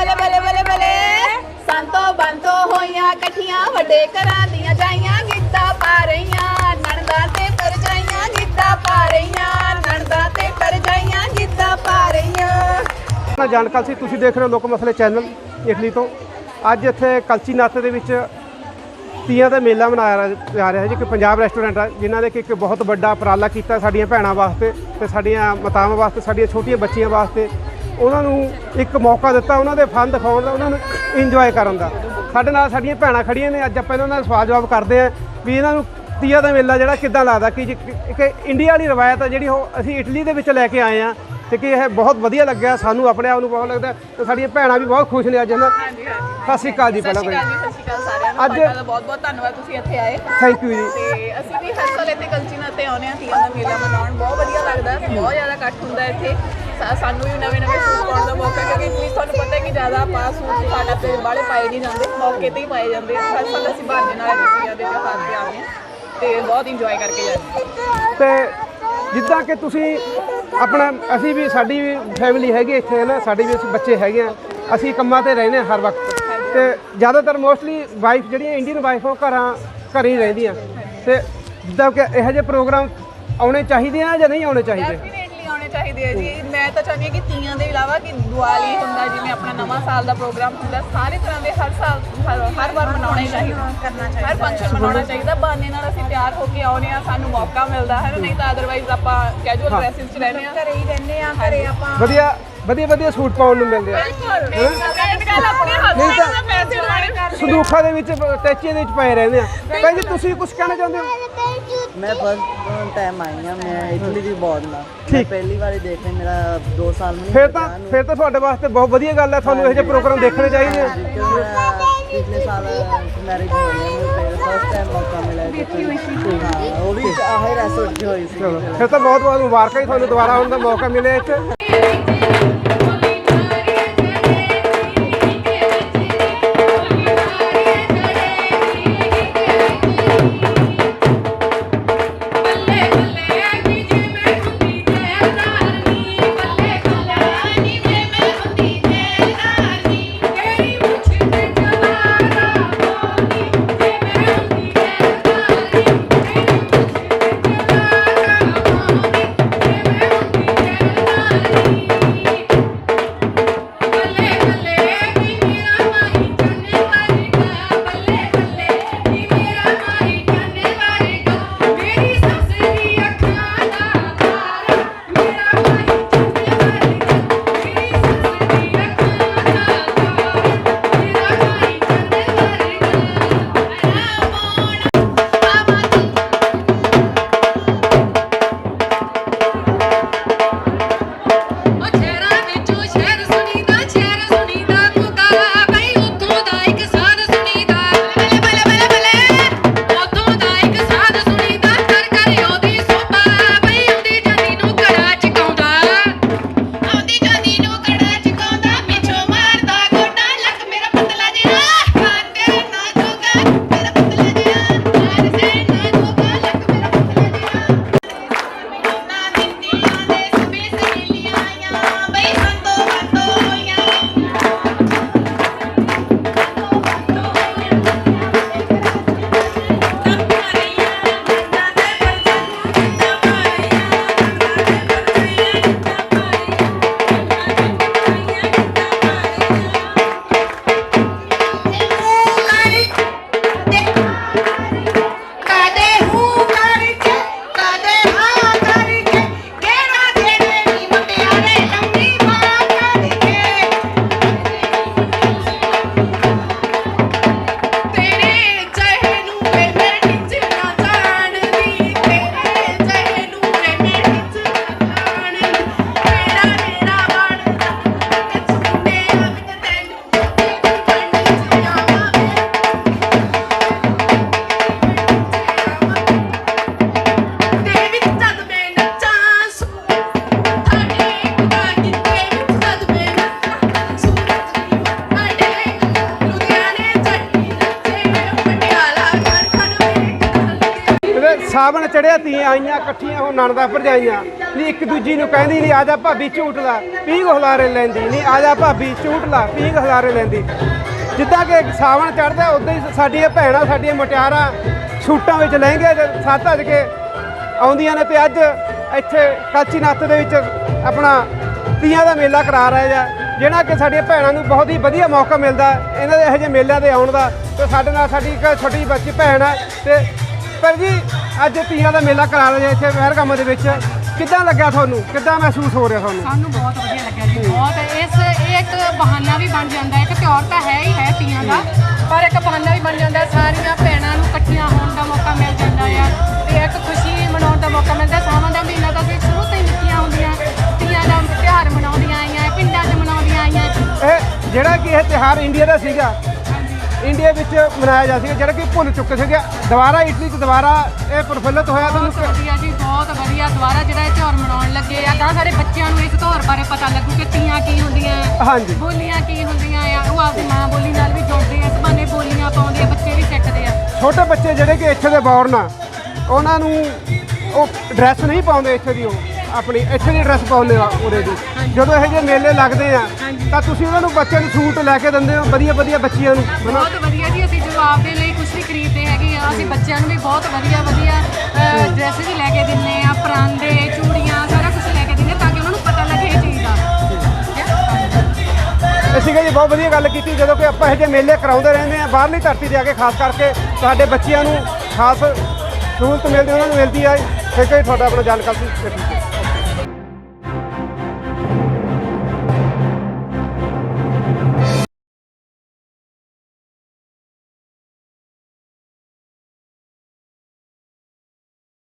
ਬੱਲੇ ਬੱਲੇ ਬੱਲੇ ਬੱਲੇ। ਸੰਤੋ ਬੰਤੋ ਹੋਈਆਂ ਇਕੱਠੀਆਂ, ਵੱਡੇ ਘਰਾਂ ਦੀਆਂ ਜਾਈਆਂ, ਗਿੱਧਾ ਪਾ ਰਹੀਆਂ, ਨਣਦਾ ਤੇ ਪਰਜਾਈਆਂ ਗਿੱਧਾ ਪਾ ਰਹੀਆਂ, ਨਣਦਾ ਤੇ ਪਰਜਾਈਆਂ ਗਿੱਧਾ ਪਾ ਰਹੀਆਂ। ਮੈਂ ਜਾਣਕਾਰੀ ਸੀ, ਤੁਸੀਂ ਦੇਖ ਰਹੇ ਹੋ ਲੋਕ ਮਸਲੇ ਚੈਨਲ ਇਟਲੀ ਤੋਂ। ਅੱਜ ਇੱਥੇ ਕਲਚੀ ਨਾਥ ਦੇ ਵਿੱਚ ਤੀਆਂ ਦਾ ਮੇਲਾ ਮਨਾਇਆ ਜਾ ਰਿਹਾ ਹੈ ਜੀ ਪੰਜਾਬ ਰੈਸਟੋਰੈਂਟ ਆ, ਜਿਨ੍ਹਾਂ ਨੇ ਕਿ ਇੱਕ ਬਹੁਤ ਵੱਡਾ ਉਪਰਾਲਾ ਕੀਤਾ ਸਾਡੀਆਂ ਭੈਣਾਂ ਵਾਸਤੇ ਤੇ ਸਾਡੀਆਂ ਮਾਤਾਵਾਂ ਵਾਸਤੇ, ਸਾਡੀਆਂ ਛੋਟੀਆਂ ਬੱਚੀਆਂ ਵਾਸਤੇ। ਉਹਨਾਂ ਨੂੰ ਇੱਕ ਮੌਕਾ ਦਿੱਤਾ ਉਹਨਾਂ ਦੇ ਫਨ ਦਿਖਾਉਣ ਦਾ ਉਹਨਾਂ ਨੂੰ ਇੰਜੋਏ ਕਰਨ ਦਾ। ਸਾਡੇ ਨਾਲ ਸਾਡੀਆਂ ਭੈਣਾਂ ਖੜੀਆਂ ਨੇ ਅੱਜ ਆਪਾਂ ਇਹਨਾਂ ਨਾਲ ਸਵਾਲ ਜਵਾਬ ਕਰਦੇ ਆਂ ਵੀ ਇਹਨਾਂ ਨੂੰ ਤੀਆਂ ਦਾ ਮੇਲਾ ਜਿਹੜਾ ਕਿੱਦਾਂ ਲੱਗਦਾ? ਕਿ ਇੱਕ ਇੰਡੀਆ ਵਾਲੀ ਰਵਾਇਤ ਆ ਜਿਹੜੀ ਉਹ ਅਸੀਂ ਇਟਲੀ ਦੇ ਵਿੱਚ ਲੈ ਕੇ ਆਏ ਆ ਤੇ ਕਿ ਇਹ ਬਹੁਤ ਵਧੀਆ ਲੱਗਿਆ ਸਾਨੂੰ ਆਪਣੇ ਆਪ ਨੂੰ ਬਹੁਤ ਲੱਗਦਾ ਤੇ ਸਾਡੀਆਂ ਭੈਣਾਂ ਵੀ ਬਹੁਤ ਖੁਸ਼ ਨੇ ਅੱਜ ਹਨਾ? ਹਾਂਜੀ ਹਾਂਜੀ। ਸਤਿ ਸ਼੍ਰੀ ਅਕਾਲ ਜੀ ਪਹਿਲਾਂ ਸਤਿ ਸ਼੍ਰੀ ਅਕਾਲ ਸਾਰਿਆਂ ਨੂੰ। ਅੱਜ- ਦਾ ਬਹੁਤ ਬਹੁਤ ਧੰਨਵਾਦ ਤੁਸੀਂ ਇੱਥੇ ਆਏ। ਥੈਂਕ ਯੂ ਜੀ। ਤੇ ਅਸੀਂ ਵੀ ਹਰ ਸਾਲ ਇੱਥੇ ਕਲਚੀਨਾ ਤੇ ਆਉਂਦੇ ਹਾਂ ਤੀਆਂ ਦਾ ਮੇਲਾ ਮਨਾਉਣ। ਬਹੁਤ ਵਧੀਆ ਲੱਗਦਾ ਹੈ ਬਹੁਤ ਜ਼ਿਆਦਾ ਇਕੱਠ ਹੁੰਦਾ ਹੈ ਇੱਥੇ। ਸਾਨੂੰ ਵੀ ਨਵੇਂ ਨਵੇਂ ਸੂਟ ਪਾਉਣ ਦਾ ਮੌਕਾ ਕਿਉਂਕਿ ਇਟਲੀ 'ਚ ਤੁਹਾਨੂੰ ਪਤਾ ਹੈ ਕਿ ਜ਼ਿਆਦਾ ਆਪਾਂ ਸੂਟ ਸਾਡਾ ਤੇ ਬਾਲੇ ਪਾਏ ਨਹੀਂ ਜਾਂਦੇ ਮੌਕੇ ਤੇ ਹੀ ਪਾਏ ਜਾਂਦੇ ਆ। ਹਰ ਸਾਲ ਅਸੀਂ ਬਹਾਨੇ ਨਾਲ ਇੱਥੇ ਤੀਆਂ ਦੇ ਤਿਉਹਾਰ ਤੇ ਆਉਂਦੇ ਹਾਂ ਤੇ ਬਹੁਤ ਇੰਜੋਏ ਕਰਕੇ ਜਾਂਦੇ ਹਾਂ। ਤੇ ਜਿੱਦਾਂ ਕਿ ਤੁਸੀਂ ਆਪਣਾ ਅਸੀਂ ਵੀ ਸਾਡੀ ਵੀ ਫੈਮਿਲੀ ਹੈਗੀ ਇੱਥੇ ਹੈ ਨਾ ਸਾਡੇ ਵੀ ਅਸੀਂ ਬੱਚੇ ਹੈਗੇ ਆ ਅਸੀਂ ਕੰਮਾਂ ਤੇ ਰਹਿੰਦੇ ਹਾਂ ਹਰ ਵਕਤ। ਤੇ ਜ਼ਿਆਦਾਤਰ ਮੋਸਟਲੀ ਵਾਈਫ ਜਿਹੜੀਆਂ ਇੰਡੀਅਨ ਵਾਈਫ ਉਹ ਘਰਾਂ ਘਰੇ ਹੀ ਰਹਿੰਦੀਆਂ। ਤੇ ਜਿੱਦਾਂ ਕਿ ਇਹੋ ਜਿਹੇ ਪ੍ਰੋਗਰਾਮ ਆਉਣੇ ਚਾਹੀਦੇ ਆ ਜਾਂ ਨਹੀਂ ਆਉਣੇ ਚਾਹੀਦੇ? ਚਾਹੀਦੇ ਆ ਜੀ। ਮੈਂ ਤਾਂ ਚਾਹੁੰਦੀ ਹਾਂ ਕਿ ਤੀਆਂ ਦੇ ਇਲਾਵਾ ਕਿ ਦੀਵਾਲੀ ਹੁੰਦਾ ਜਿਵੇਂ ਆਪਣਾ ਨਵਾਂ ਸਾਲ ਦਾ ਪ੍ਰੋਗਰਾਮ ਹੁੰਦਾ ਸਾਰੇ ਤਰ੍ਹਾਂ ਦੇ ਹਰ ਸਾਲ ਹਰ- ਹਰ ਵਾਰ ਮਨਾਉਣਾ ਹੀ ਚਾਹੀਦਾ। ਕਰਨਾ ਚਾਹੀਦਾ। ਹਰ ਫੰਕਸ਼ਨ ਮਨਾਉਣਾ ਚਾਹੀਦਾ। ਬਹਾਨੇ ਨਾਲ ਅਸੀਂ ਤਿਆਰ ਹੋ ਕੇ ਆਉਨੇ ਆ ਸਾਨੂੰ ਮੌਕਾ ਮਿਲਦਾ ਹੈ ਨਾ ਨਹੀਂ ਤਾਂ ਅਦਰਵਾਈਜ਼ ਆਪਾਂ ਕੈਜੂਅਲ ਡਰੈਸਿਸ 'ਚ ਰਹਿੰਦੇ ਆ ਘਰੇ ਹੀ ਰਹਿੰਦੇ ਆ ਘਰੇ ਆਪਾਂ ਵਧੀਆ। ਵਧੀਆ ਵਧੀਆ ਸੂਟ ਪਾਉਣ ਨੂੰ ਮਿਲਦੇ ਆ। ਬਿਲਕੁਲ। ਇਹ ਗੱਲ ਆਪਣੇ ਹੱਥ ਨਹੀਂ ਤਾਂ- ਸੰਦੂਖਾਂ ਦੇ ਵਿੱਚ ਟੈਚੀਆਂ ਦੇ ਵਿੱਚ ਪਏ ਰਹਿੰਦੇ ਆ। ਭੈਣ ਜੀ ਤੁਸੀਂ ਕੁਝ ਕਹਿਣਾ ਚਾਹੁੰਦੇ ਹੋ? ਮੈਂ ਫਸਟ ਟਾਈਮ ਆਈ ਮੈਂ ਇਟਲੀ ਦੀ ਬੌਰਨ ਆ ਮੈਂ। ਪਹਿਲੀ ਵਾਰੀ ਦੇਖ ਰਿਹਾ ਮੇਰਾ 2 ਸਾਲ ਨਹੀਂ ਫਿਰ ਤਾਂ ਫਿਰ ਤਾਂ ਤੁਹਾਡੇ ਵਾਸਤੇ ਬਹੁਤ ਵਧੀਆ ਗੱਲ ਹੈ ਤੁਹਾਨੂੰ ਇਹੋ ਜਿਹੇ ਪ੍ਰੋਗਰਾਮ ਦੇਖਣੇ ਚਾਹੀਦੇ ਆ। ਪਿਛਲੇ ਸਾਲ ਮੈਰਿਜ ਹੋਈ ਹੈ ਮੈਨੂੰ ਫਿਰ ਫਸਟ ਟਾਈਮ ਮੌਕਾ ਮਿਲਿਆ ਹੈ ਹਾਂ ਉਹ ਵੀ ਆਹੇ 'ਚ ਹੋਈ ਸੀ। ਫਿਰ ਤਾਂ ਬਹੁਤ ਬਹੁਤ ਮੁਬਾਰਕਾਂ ਜੀ ਤੁਹਾਨੂੰ ਦੁਬਾਰਾ ਆਉਣ ਦਾ ਮੌਕਾ ਮਿਲਿਆ ਇੱਥੇ। ਸਾਵਣ ਚੜਿਆ ਤੀਆਂ ਆਈਆਂ, ਇਕੱਠੀਆਂ ਉਹ ਨਣਦਾ ਭਰਜਾਈਆਂ। ਨਹੀਂ ਇੱਕ ਦੂਜੀ ਨੂੰ ਕਹਿੰਦੀ ਨਹੀਂ ਆ ਜਾ ਭਾਬੀ ਝੂਟ ਲਾ। ਪੀਂਘ ਹੁਲਾਰੇ ਲੈਂਦੀ ਨਹੀਂ ਆ ਜਾ ਭਾਬੀ ਝੂਟ ਲਾ। ਪੀਂਘ ਹੁਲਾਰੇ ਲੈਂਦੀ। ਜਿੱਦਾਂ ਕਿ ਸਾਵਣ ਚੜਦਾ ਉਦਾਂ ਹੀ ਸਾਡੀਆਂ ਭੈਣਾਂ, ਸਾਡੀਆਂ ਮੁਟਿਆਰਾਂ ਸੂਟਾਂ ਵਿੱਚ ਲਹਿੰਗੇ ਤੇ ਸੱਤ ਅੱਜ ਕੇ ਆਉਂਦੀਆਂ ਨੇ ਤੇ ਅੱਜ ਇੱਥੇ ਕਾਚੀ ਨੱਥ ਦੇ ਵਿੱਚ ਆਪਣਾ ਤੀਆਂ ਦਾ ਮੇਲਾ ਕਰਾ ਰਹੇ ਆ, ਜਿਹੜਾ ਕਿ ਸਾਡੀਆਂ ਭੈਣਾਂ ਨੂੰ ਬਹੁਤ ਹੀ ਵਧੀਆ ਮੌਕਾ ਮਿਲਦਾ, ਇਹਨਾਂ ਦੇ ਇਹੋ ਜਿਹੇ ਮੇਲਿਆਂ 'ਤੇ ਆਉਣ ਦਾ। ਤੇ ਸਾਡੇ ਨਾਲ ਸਾਡੀ ਇੱਕ ਛੋਟੀ ਬੱਚੀ ਭੈਣ ਹੈ ਤੇ ਪਰ ਜੀ ਅੱਜ ਤੀਆਂ ਦਾ ਮੇਲਾ ਕਰਾ ਰਹੇ ਇੱਥੇ ਮਹਿਰਗਾਮਾਂ ਦੇ ਵਿੱਚ। ਕਿੱਦਾਂ ਲੱਗਾ ਤੁਹਾਨੂੰ? ਕਿੱਦਾਂ ਮਹਿਸੂਸ ਹੋ ਰਿਹਾ ਤੁਹਾਨੂੰ? ਸਾਨੂੰ ਬਹੁਤ ਵਧੀਆ ਲੱਗਿਆ ਜੀ ਬਹੁਤ। ਇਸ ਇਹ ਇੱਕ ਬਹਾਨਾ ਵੀ ਬਣ ਜਾਂਦਾ ਹੈ। ਕਿ ਤਿਉਹਾਰ ਤਾਂ ਹੈ ਹੀ ਹੈ ਤੀਆਂ ਦਾ ਪਰ ਇੱਕ ਬਹਾਨਾ ਵੀ ਬਣ ਜਾਂਦਾ ਹੈ, ਸਾਰੀਆਂ ਭੈਣਾਂ ਨੂੰ ਇਕੱਠੀਆਂ ਹੋਣ ਦਾ ਮੌਕਾ ਮਿਲ ਜਾਂਦਾ ਆ ਤੇ ਇੱਕ ਖੁਸ਼ੀ ਮਨਾਉਣ ਦਾ ਮੌਕਾ ਮਿਲਦਾ ਹੈ। ਸਾਵਣ ਦਾ ਮਹੀਨਾ ਤਾਂ ਅਸੀਂ ਸ਼ੁਰੂ ਤੋਂ ਹੀ ਨਿੱਕੀਆਂ ਹੁੰਦੀਆਂ ਤੀਆਂ ਦਾ ਤਿਉਹਾਰ ਮਨਾਉਂਦੀਆਂ ਆਈਆਂ ਪਿੰਡਾਂ 'ਚ ਮਨਾਉਂਦੀਆਂ ਆਈਆਂ। ਇਹ ਜਿਹੜਾ ਕਿ ਇਹ ਤਿਉਹਾਰ ਇੰਡੀਆ ਦਾ ਸੀਗਾ ਇੰਡੀਆ ਵਿੱਚ ਮਨਾਇਆ ਜਾ ਸੀਗਾ ਜਿਹੜਾ ਕਿ ਭੁੱਲ ਚੁੱਕੇ ਸੀਗੇ। ਦੁਬਾਰਾ ਇਟਲੀ 'ਚ ਦੁਬਾਰਾ ਇਹ ਪ੍ਰਫੁੱਲਤ ਹੋਇਆ ਤੁਹਾਨੂੰ ਬਹੁਤ ਵਧੀਆ ਜੀ ਬਹੁਤ ਵਧੀਆ। ਦੁਬਾਰਾ ਜਿਹੜਾ ਇਹ ਤਿਉਹਾਰ ਮਨਾਉਣ ਲੱਗੇ ਆ ਤਾਂ ਸਾਡੇ ਬੱਚਿਆਂ ਨੂੰ ਇਸ ਤਿਉਹਾਰ ਬਾਰੇ ਪਤਾ ਲੱਗੂ ਕਿ ਤੀਆਂ ਕੀ ਹੁੰਦੀਆਂ ਹਾਂਜੀ। ਬੋਲੀਆਂ ਕੀ ਹੁੰਦੀਆਂ ਆ। ਉਹ ਆਪਦੀ ਮਾਂ ਬੋਲੀ ਨਾਲ ਵੀ ਜੁੜਦੇ ਆ ਇਸ ਬਹਾਨੇ ਬੋਲੀਆਂ ਪਾਉਂਦੇ ਆ ਬੱਚੇ ਵੀ ਸਿੱਖਦੇ ਆ। ਛੋਟੇ ਬੱਚੇ ਜਿਹੜੇ ਕਿ ਇੱਥੇ ਦੇ ਬੌਰਨ ਆ ਉਹਨਾਂ ਨੂੰ ਉਹ ਡਰੈਸ ਨਹੀਂ ਪਾਉਂਦੇ ਇੱਥੇ ਦੀ ਉਹ। ਆਪਣੀ ਇੱਥੇ ਦੀ ਡਰੈਸ ਪਾਉਂਦੇ ਆ ਉਹਦੇ ਦੀ। ਜਦੋਂ ਇਹੋ ਜਿਹੇ ਮੇਲੇ ਲੱਗਦੇ ਆ ਤਾਂ ਤੁਸੀਂ ਉਹਨਾਂ ਨੂੰ ਬੱਚਿਆਂ ਨੂੰ ਸੂਟ ਲੈ ਕੇ ਦਿੰਦੇ ਹੋ ਵਧੀਆ ਵਧੀਆ ਬੱਚੀਆਂ ਨੂੰ ਹਨਾ ਬਹੁਤ ਵਧੀਆ ਜੀ ਅਸੀਂ ਜਵਾਬ ਦੇ ਲਈ ਕੁਝ ਵੀ ਖਰੀਦਦੇ ਹੈਗੇ ਆ ਅਸੀਂ ਬੱਚਿਆਂ ਨੂੰ ਵੀ ਬਹੁਤ ਵਧੀਆ ਵਧੀਆ ਡਰੈਸ ਵੀ ਲੈ ਕੇ ਦਿੰਨੇ ਆ ਪਰਾਂਦੇ ਚੂੜੀਆਂ ਸਾਰਾ ਕੁਝ ਲੈ ਕੇ ਦਿੰਨੇ ਤਾਂ ਕਿ ਉਹਨਾਂ ਨੂੰ ਪਤਾ ਲੱਗੇ ਇਹ ਚੀਜ਼ ਦਾ। ਅਸੀਂ ਜੀ ਬਹੁਤ ਵਧੀਆ ਗੱਲ ਕੀਤੀ ਜਦੋਂ ਕਿ ਆਪਾਂ ਇਹੋ ਜਿਹੇ ਮੇਲੇ ਕਰਾਉਂਦੇ ਰਹਿੰਦੇ ਆ ਬਾਹਰਲੀ ਧਰਤੀ ਤੇ ਆ ਕੇ ਖਾਸ ਕਰਕੇ ਸਾਡੇ ਬੱਚਿਆਂ ਨੂੰ ਖਾਸ ਸਹੂਲਤ ਮਿਲਦੀ ਉਹਨਾਂ ਨੂੰ ਮਿਲਦੀ ਆ। ਠੀਕ ਹੈ ਤੁਹਾਡਾ ਆਪਣਾ ਜਾਣਕਾਰੀ